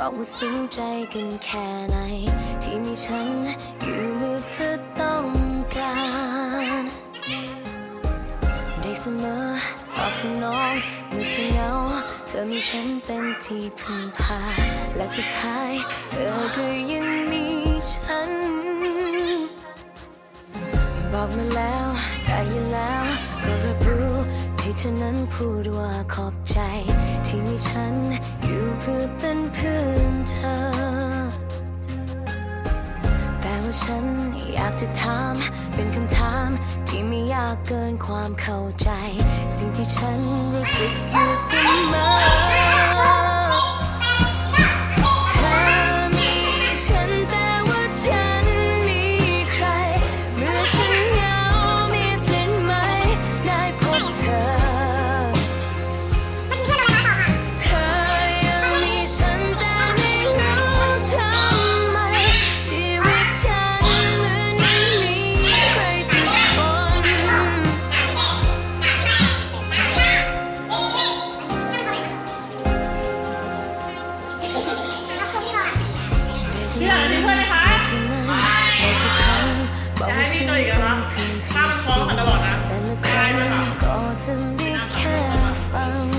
บอกว่าซึ้งใจกันแค่ไหน ที่มีฉันอยู่เมื่อเธอต้องการ ได้เสมอตอบสนองเมื่อเธอเหงาเธอมีฉันเป็นที่พึ่งพา และสุดท้าย เธอก็ยังมีฉัน บอกมาแล้วได้ยินแล้วก็รับรู้ที่เธอนั้นพูดว่าขอบใจ ที่มีฉันอยู่เพื่อ ฉันอยากจะถาม เป็นคำถาม ที่ไม่ยากเกินความเข้าใจ สิ่งที่ฉันรู้สึกอยู่เสมอเธอ บอกว่าฉันเป็นเพียงถ้ามันคล้องกันตลอดนะแต่ละครั้งก็จะได้แค่ฟังแ